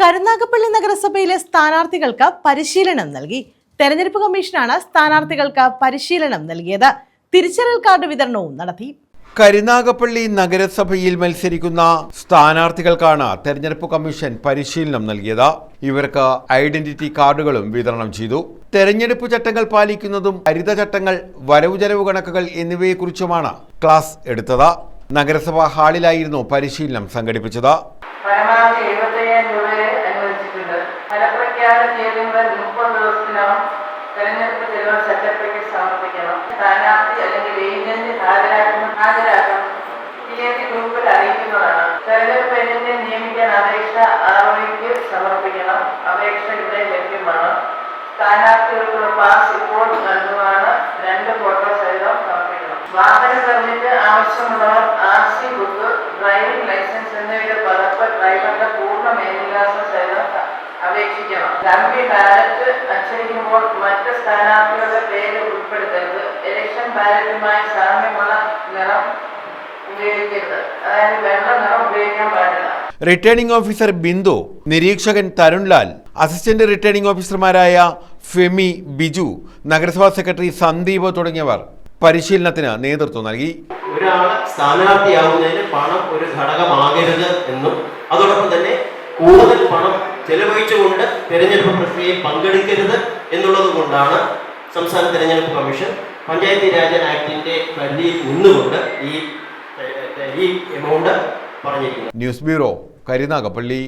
കരുനാഗപ്പള്ളി നഗരസഭയിലെ സ്ഥാനാർത്ഥികൾക്ക് പരിശീലനം നൽകി. തെരഞ്ഞെടുപ്പ് കമ്മീഷനാണ് സ്ഥാനാർത്ഥികൾക്ക് പരിശീലനം നൽകിയത്. തിരിച്ചറിയൽ കാർഡ് വിതരണവും നടത്തി. കരുനാഗപ്പള്ളി നഗരസഭയിൽ മത്സരിക്കുന്ന സ്ഥാനാർത്ഥികൾക്കാണ് തെരഞ്ഞെടുപ്പ് കമ്മീഷൻ പരിശീലനം നൽകിയത്. ഇവർക്ക് ഐഡന്റിറ്റി കാർഡുകളും വിതരണം ചെയ്തു. തെരഞ്ഞെടുപ്പ് ചട്ടങ്ങൾ പാലിക്കുന്നതും ഹരിത ചട്ടങ്ങൾ വരവ് ചെലവ് കണക്കുകൾ എന്നിവയെക്കുറിച്ചുമാണ് ക്ലാസ് എടുത്തത്. നഗരസഭാ ഹാളിലായിരുന്നു പരിശീലനം സംഘടിപ്പിച്ചത്. പരമാവധി ഫലപ്രഖ്യാപനം മുതൽ മുപ്പത് ദിവസത്തിനകം തെരഞ്ഞെടുപ്പ് ചെലവ് സെക്രട്ടറിക്ക് സമർപ്പിക്കണം. സ്ഥാനാർത്ഥി അല്ലെങ്കിൽ ഏജന്റ് ഹാജരാക്കുന്ന ഹാജരാക്കണം. പി ഗ്രൂപ്പിൽ അറിയിക്കുന്നതാണ്. തെരഞ്ഞെടുപ്പ് ഏജന്റിനെ നിയമിക്കാൻ അപേക്ഷ ആർഒയ്ക്ക് സമർപ്പിക്കണം. അപേക്ഷ ഇവിടെ ലഭ്യമാണ്. സ്ഥാനാർത്ഥികൾക്കുള്ള പാസ് ഇപ്പോൾ നൽകുവാണ് രണ്ട് ഫോട്ടോ സഹിതം സമർപ്പിക്കണം. വാഹന പെർമിറ്റ് ആവശ്യമുള്ളവർ R C book driving licence എന്നിവയുടെ പകർപ്പ് ഡ്രൈവറുടെ പൂർണ മേൽവിലാസം അപേക്ഷിക്കണം ഡമ്മി ബാലറ്റ് അച്ചടിക്കുമ്പോൾ മറ്റ് സ്ഥാനാർത്ഥികളുടെ പേര് ഉൾപ്പെടുത്തരുത്. ഇലക്ഷൻ ബാലറ്റുമായി സാമ്യമുള്ള നിറം ഉപയോഗിക്കരുത്. അതായത് വെള്ള നിറം ഉപയോഗിക്കാൻ പാടില്ല. റിട്ടേണിംഗ് ഓഫീസർ ബിന്ദു നിരീക്ഷകൻ തരുൺലാൽ അസിസ്റ്റന്റ് റിട്ടേണിംഗ് ഓഫീസർമാരായ ഫെമി ബിജു നഗരസഭാ സെക്രട്ടറി സന്ദീപ് തുടങ്ങിയവർ പരിശീലനത്തിന് നേതൃത്വം നൽകി. ഒരാൾ സ്ഥാനാർത്ഥിയാവുന്നതിന് പണം ഒരു ഘടകമാകരുത് എന്നും അതോടൊപ്പം തന്നെ കൂടുതൽ പണം ചെലവഴിച്ചുകൊണ്ട് തെരഞ്ഞെടുപ്പ് പ്രക്രിയയിൽ പങ്കെടുക്കരുത് എന്നുള്ളത് കൊണ്ടാണ് സംസ്ഥാന തെരഞ്ഞെടുപ്പ് കമ്മീഷൻ പഞ്ചായത്തി രാജ് ആക്ടിന്റെ പരിധിയിൽ നിന്നുകൊണ്ട് ഈ ഈ എമൗണ്ട് പറഞ്ഞിരിക്കുന്നത്. News bureau Karunagappally.